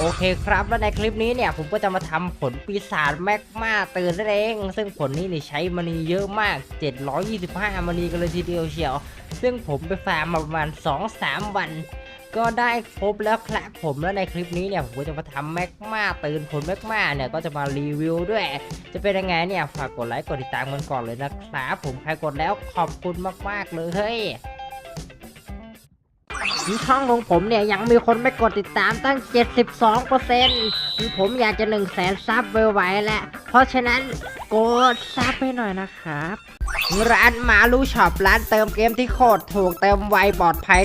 โอเคครับ แล้วในคลิปนี้เนี่ยผมก็จะมาทำผลปีศาจแมกมาตื่นนั่นเอง ซึ่งผลนี้เนี่ยใช้มณีเยอะมาก 725มณีกันเลยทีเดียวเชียว ซึ่งผมไปฟาร์มมาประมาณ 2-3 วันก็ได้ครบแล้วครับผมแล้วในคลิปนี้เนี่ยผมก็จะมาทำแมกมาตื่นผลแมกมาเนี่ยก็จะมารีวิวด้วย จะเป็นยังไงเนี่ยฝากกดไลค์กดติดตามกันก่อนเลยนะครับผมใครกดแล้วขอบคุณมากๆเลยเฮ้ย ช่องของผมเนี่ยยังมีคนไม่กดติดตามตั้ง 72%ผมอยากจะ100,000ซับไวๆแล้ว เพราะฉะนั้นกดซับให้หน่อยนะครับ ร้านมาลูช็อปร้านเติมเกมที่โคตรถูกเติมไวปลอดภัย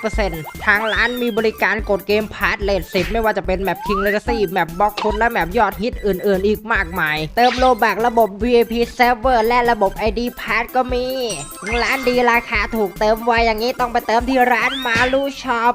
100%ทางร้านมีบริการกดเกมพาร์ทเลท10ไม่ว่าจะเป็นแมป King Legacy แมปบล็อกคุณและแมปยอดฮิตอื่นๆ อีกมากมาย เติมโลบักระบบ VIP Server และระบบ ID Pass ก็มี ร้านดีราคาถูกเติมไวอย่างนี้ต้องไปเติมที่ร้านมาลูช็อป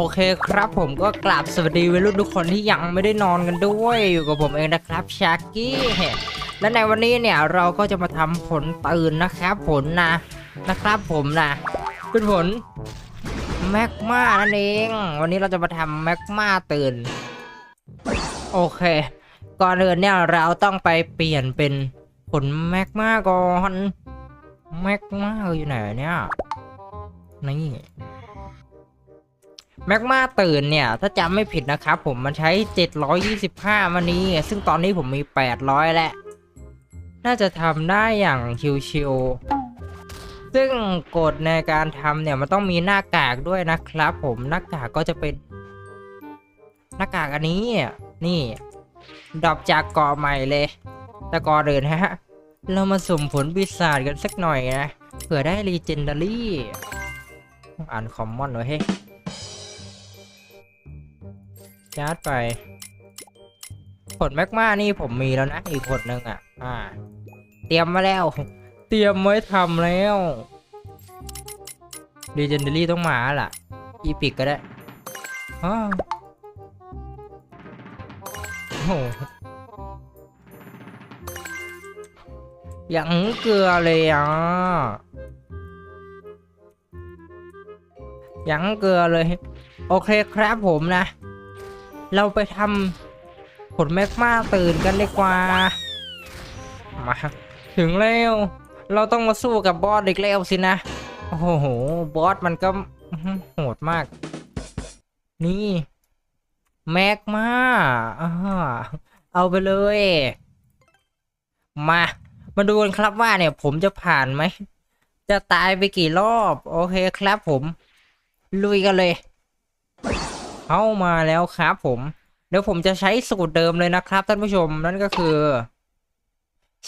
โอเคครับผมก็กราบสวัสดีวัยรุ่นทุกคนที่ยังไม่ได้นอนกันด้วย อยู่กับผมเองนะครับชากี้และในวันนี้เนี่ยเราก็จะมาทำผลตื่นนะครับ ผลนะนะครับผมนะเป็นผลแมกมานั่นเอง วันนี้เราจะมาทำแมกมาตื่น โอเค ก่อนอื่นเนี่ยเราต้องไปเปลี่ยนเป็นผลแมกมาก่อนแมกมาอยู่ไหนเนี่ยนี่ แมกมาตื่นเนี่ย ถ้าจำไม่ผิดนะครับผมมันใช้ 725มานี้ ซึ่งตอนนี้ผมมี 800 แล้ว น่าจะทำได้อย่างชิวๆซึ่งกฎในการทำเนี่ย มันต้องมีหน้ากากด้วยนะครับผมหน้ากากก็จะเป็น หน้ากากอันนี้ นี่ดรอปจากเกาะใหม่เลย แต่ก่อนอื่นฮะ เรามาสุ่มผลปีศาจกันสักหน่อยนะ เผื่อได้รีเจนดารี่ อ่านคอมมอนไว้เฮ้ ชาร์จไปผลแมกมานี่ผมมีแล้วนะ อีกผลหนึ่งอะ อ่า เตรียมมาแล้ว เตรียมไว้ทำแล้วดีเจนเดอรี่ต้องมาล่ะ อีพิกก็ได้อ้าวโอ้โหยังเกลือเลยอะยังเกลือเลย โอเคครับผมนะ เราไปทำผลแมกมาตื่นกันดีกว่า มา ถึงแล้ว เราต้องมาสู้กับบอสอีกแล้วสินะ โอ้โห บอสมันก็โหดมาก นี่แมกมาอ่าเอาไปเลย มา มาดูกันครับว่าเนี่ย ผมจะผ่านไหม จะตายไปกี่รอบ โอเคครับผม ลุยกันเลย เข้ามาแล้วครับผม เดี๋ยวผมจะใช้สูตรเดิมเลยนะครับท่านผู้ชมนั่นก็คือ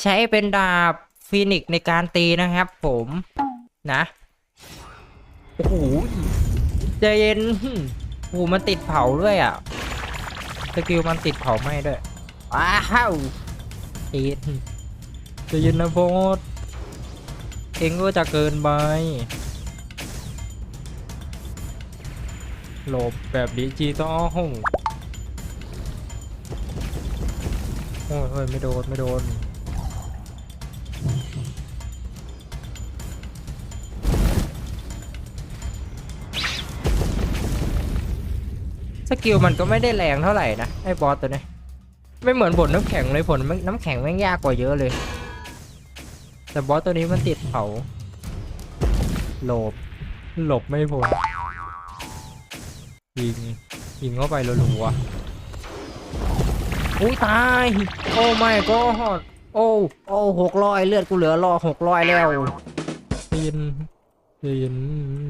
ใช้เป็นดาบฟีนิกในการตีนะครับ ผมนะโอ้โหใจเย็นโอ้โหมันติดเผาด้วยอะสกิลมันติดเผาไหม้ด้วยว้าวใจนใจเย็นนะโบสเองก็จะเกินไป หลบแบบดิจิตอลโอ้ยเฮ้ย ไม่โดน ไม่โดน สกิลมันก็ไม่ได้แรงเท่าไหร่นะ ไอ้บอสตัวนี้ ไม่เหมือนบทน้ำแข็งเลยผลน้ำแข็งแม่งยากกว่าเยอะเลย แต่บอสตัวนี้มันติดเผาหลบหลบไม่พ้น ยิงยิงเข้าไปรัวๆอุ้ยตาย โอ้ไม่ก็โอ้โอ้หกร้อยเลือดกูเหลือรอหกร้อยแล้วยินยิน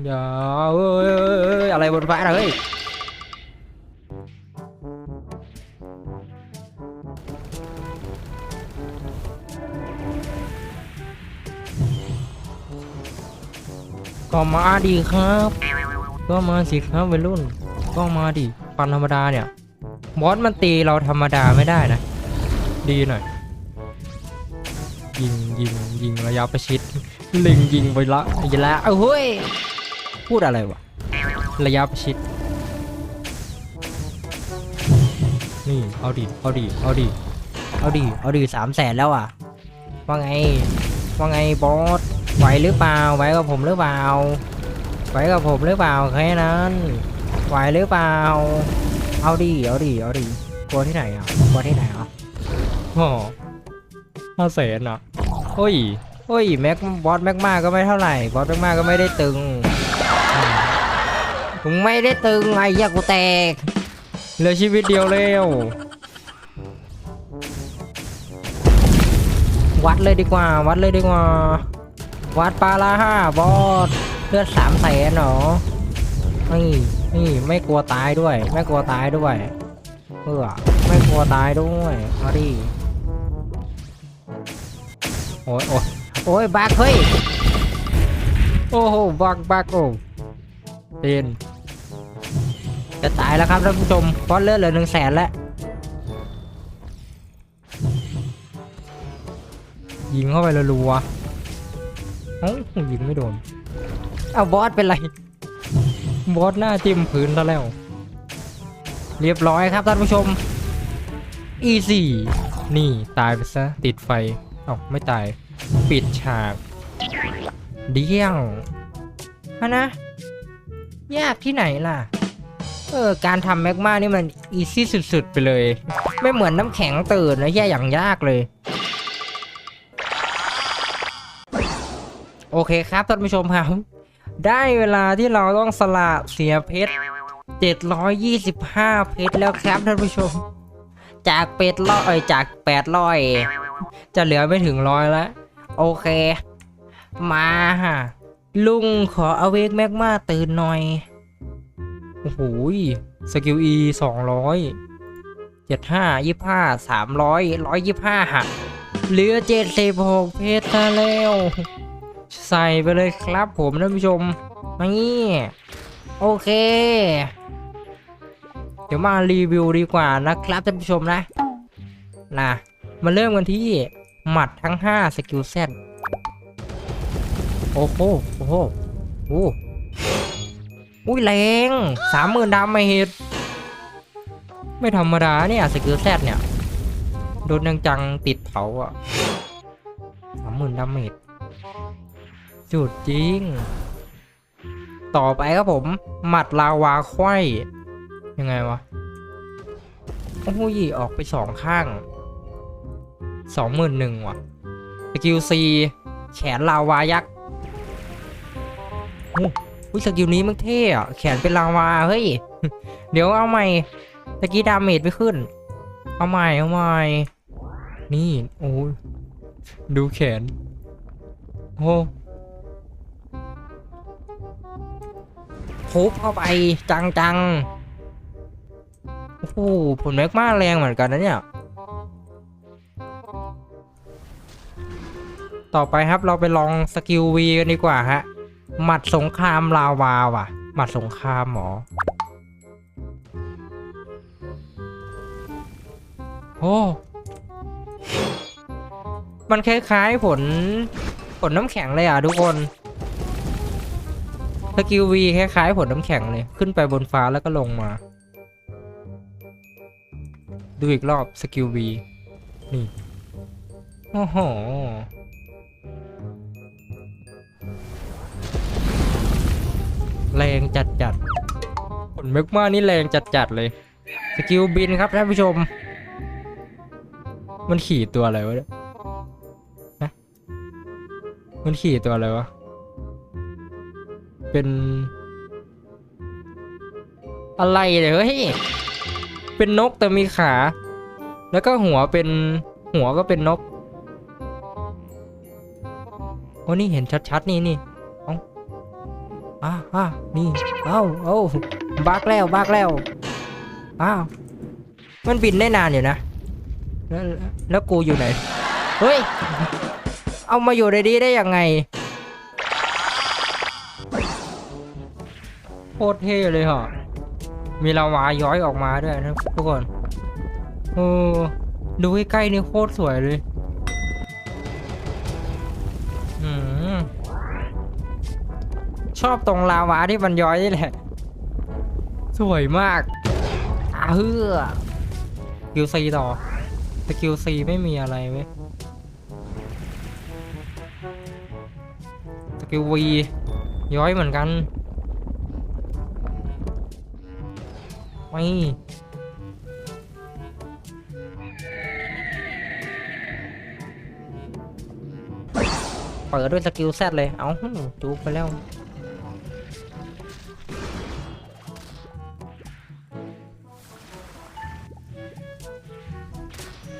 อย่าเอ้ยเอ้ยเอ้ยอะไรบนฟ้าน่ะเฮ้ยก็มาดีครับ ก็มาสิครับวัยรุ่น ก็มาดิฟันธรรมดาเนี่ยบอสมันตีเราธรรมดาไม่ได้นะ ดีหน่อย ยิงยิงยิงระยะประชิดล็งยิงไปละยละเอ้ยพูดอะไรวะระยะประชิดนี่เอาดิเอาดิเอาดิเอาดิเอาดิสามแสนแล้วอะว่าไงว่าไงบอสไหวหรือเปล่าไหวกับผมหรือเปล่าไหวกับผมหรือเปล่าแค่นั้น ไหวหรือเปล่า เอาดิ เอาดิ เอาดิกลัวที่ไหนอะกลัวที่ไหนอะโอ้ห้าแสนอะเฮ้ยเฮ้ยแม็กบอสแม็กมาก็ไม่เท่าไหร่บอสแม็กมาก็ไม่ได้ตึงอืมมึงไม่ได้ตึงไอ้เหี้ยกูแตกเหลือชีวิตเดียวเร็ววัดเลยดีกว่า วัดเลยดีกว่า วัดปาลาห้าบอสเลือดสามแสนเหรอนี่ นี่ไม่กลัวตายด้วย ไม่กลัวตายด้วยเออไม่กลัวตายด้วยมาดิโอ้ยโอ้ยโอ้ยบักเฮ้ยโอ้โหบักบักโอ้เต็นจะตายแล้วครับท่านผู้ชมเพราะเลือดเหลือหนึ่งแสนแล้วยิงเข้าไปรัวๆเอ้ายิงไม่โดนเอาบอสเป็นไร บอสหน้าจิ้มพื้นซะแล้ว เรียบร้อยครับท่านผู้ชมอีสี่นี่ตายไปซะ ติดไฟเอ้าไม่ตาย ปิดฉาก เดี้ยงฮะนะ ยากที่ไหนล่ะ เออ การทำแมกมานี่มันอีซี่สุดๆ ไปเลย ไม่เหมือนน้ำแข็งตื่นนะแย่อย่างยากเลย โอเคครับท่านผู้ชมครับ ได้เวลาที่เราต้องสละเสียเพชร 725 เพชรแล้วครับท่านผู้ชม จากเป็ดร้อยจาก800จะเหลือไม่ถึงร้อยแล้วโอเค มาฮะลุงขอเอาเวกแมกมาตื่นหน่อย โอ้โหสกิล E 200 75 25 300 125ฮะเหลือ76เพชรแล้ว ใส่ไปเลยครับผมท่านผู้ชมนี่โอเค เดี๋ยวมารีวิวดีกว่านะครับท่านผู้ชมนะนะมาเริ่มกันที่หมัดทั้ง 5 สกิลเซตโอ้โหโอ้โหโอ้อุ้ยแรงสามหมื่นดาเมจไม่ธรรมดาเนี่ยสกิลเซตเนี่ย โดนยังจังติดเผาอะสามหมื่นดาเมจ จุดจริง ต่อไปครับผม หมัดลาวาไข้ยังไงวะโอ้ยออกไปสองข้างสองหมื่นหนึ่งว่ะสกิลซีแขนลาวายักษ์โอ้ยสกิลนี้มันเท่อะแขนเป็นลาวาเฮ้ย เดี๋ยวเอาใหม่ตะกี้ดาเมจไม่ขึ้น เอาใหม่เอาใหม่ นี่ โอ้ดูแขน โอ้ ทุบเข้าไปจังๆ โอ้โหผลแม็กมาแรงเหมือนกันนะเนี่ย ต่อไปครับเราไปลองสกิลวีกันดีกว่าฮะ หมัดสงครามลาวาว่ะ หมัดสงครามหมอโอ้มันคล้ายๆผล ผลน้ำแข็งเลยอะทุกคน กิลวีคล้ายๆผลน้ำแข็งเลย ขึ้นไปบนฟ้าแล้วก็ลงมา ดูอีกรอบสกิลวีนี่ โอ้โห แรงจัดจัดๆผลเมกมานี่แรงจัดจัดๆเลย สกิลบินครับท่านผู้ชม มันขี่ตัวอะไรวะเนี่ยฮะมันขี่ตัวอะไรวะ เป็น อะไรเนี่ยเฮ้ยเป็นนกแต่มีขา แล้วก็หัวเป็นหัวก็เป็นนกโอ้นี่เห็นชัดๆนี่นี่เอ้าอ่าอ่านี่เอ้าเอ้าบักแล้วบักแล้วอ้าวมันบินได้นานอยู่นะ แล้วแล้วกูอยู่ไหน เฮ้ย เอามาอยู่ในนี้ได้ยังไง คตรเท่เลยเหรอมีลาวาย้อยออกมาด้วยนะทุกคนโอ้ดูใกล้ๆนี่โคตรสวยเลยอืมชอบตรงลาวาที่มันย้อยนี่แหละ สวยมากอาเฮือสกิลซีต่อสกิลซีไม่มีอะไรเว้ยสกิลวีย้อยเหมือนกัน ไม่เปิดด้วยสกิลแซดเลย เอาจูบไปแล้ว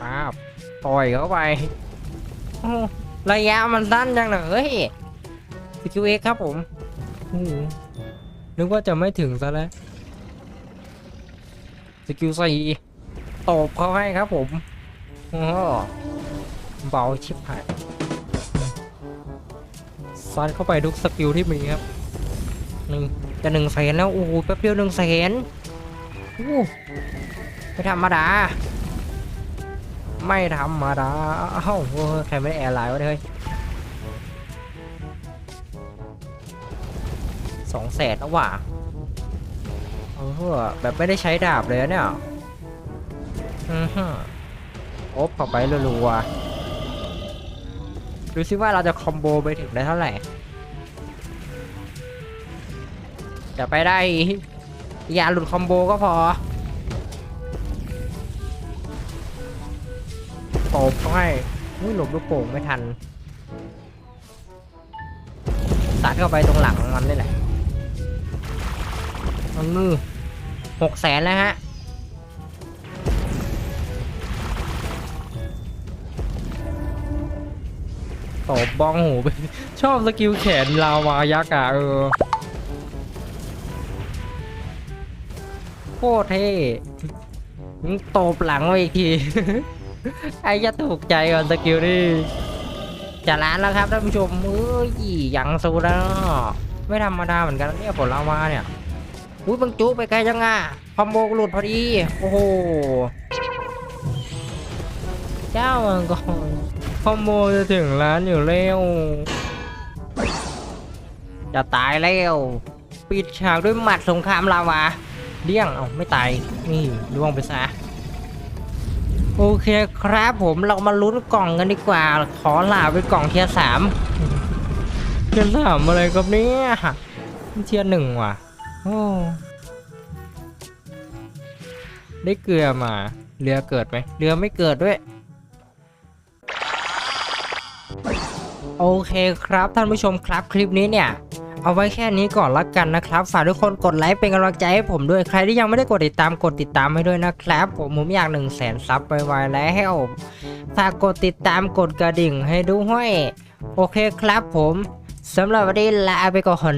ป้าบต่อยเข้าไปโอ้ระยะมันสั้นจังเลยเฮ้ยสกิลเอ็กครับผมโอ้โหนึกว่าจะไม่ถึงซะแล้วส กิลสี่ตบเขาให้ครับผมอ้โหเบาชิบหายซัดเข้าไปทุกสกิลที่มีครับหนี่งจะหนึ่งแสนแล้ว โอ้โห แป๊บเดียวหนึ่งแสนโอ้ไม่ธรรมดา ไม่ธรรมดาเอ้าเว้ยใครไม่ได้แอร์ไลน์วะเนี่ยเฮ้ยสองแสนแล้วว่ะ เออแบบไม่ได้ใช้ดาบเลยเนี่ยอือฮโอ๊บเข้าไปรัวๆดูซิว่าเราจะคอมโบไปถึงได้เท่าไหร่ จะไปได้ อย่าหลุดคอมโบก็พอตบเขาให้อุ้ยหลบลูกโป่งไม่ทันสัดเข้าไปตรงหลังมันนี่แหละมันมือ หกแสนแล้วฮะตบบ้องหูไปชอบสกิลแขนลาวายักษ์อะเออโคตรเท่ตบหลังมาอีกที ไอ้จะถูกใจก่อนสกิลนี่จะล้านแล้วครับท่านผู้ชมเอ้ยยังสู้แล้ว ไม่ธรรมดาเหมือนกันเนี่ยผลลาวาเนี่ย อุ้ยบังจุไปไกลจังอะคอมโบหลุดพอดี โอ้โห เจ้ามังกรคอมโบจะถึงล้านอยู่แล้ว จะตายแล้ว ปิดฉากด้วยหมัดสงครามลาวาเลี่ยง เอาไม่ตาย นี่ล่วงไปซะโอเคครับผมเรามาลุ้นกล่องกันดีกว่า ขอลาไปกล่องเทียร์สามเทียร์สามอะไรครับเนี่ยเทียร์หนึ่งว่ะ โอ้ได้เกลือมา เรือเกิดไหม เรือไม่เกิดด้วย โอเคครับท่านผู้ชมครับคลิปนี้เนี่ย เอาไว้แค่นี้ก่อนละกันนะครับ ฝากทุกคนกดไลค์เป็นกำลังใจให้ผมด้วย ใครที่ยังไม่ได้กดติดตามกดติดตามให้ด้วยนะครับ ผมผมอยาก1นึ่งแสนซับไปไวๆแล้วฝากกดติดตามกดกระดิ่งให้ด้วย โอเคครับผมสำหรับวันนี้ลาไปก่อน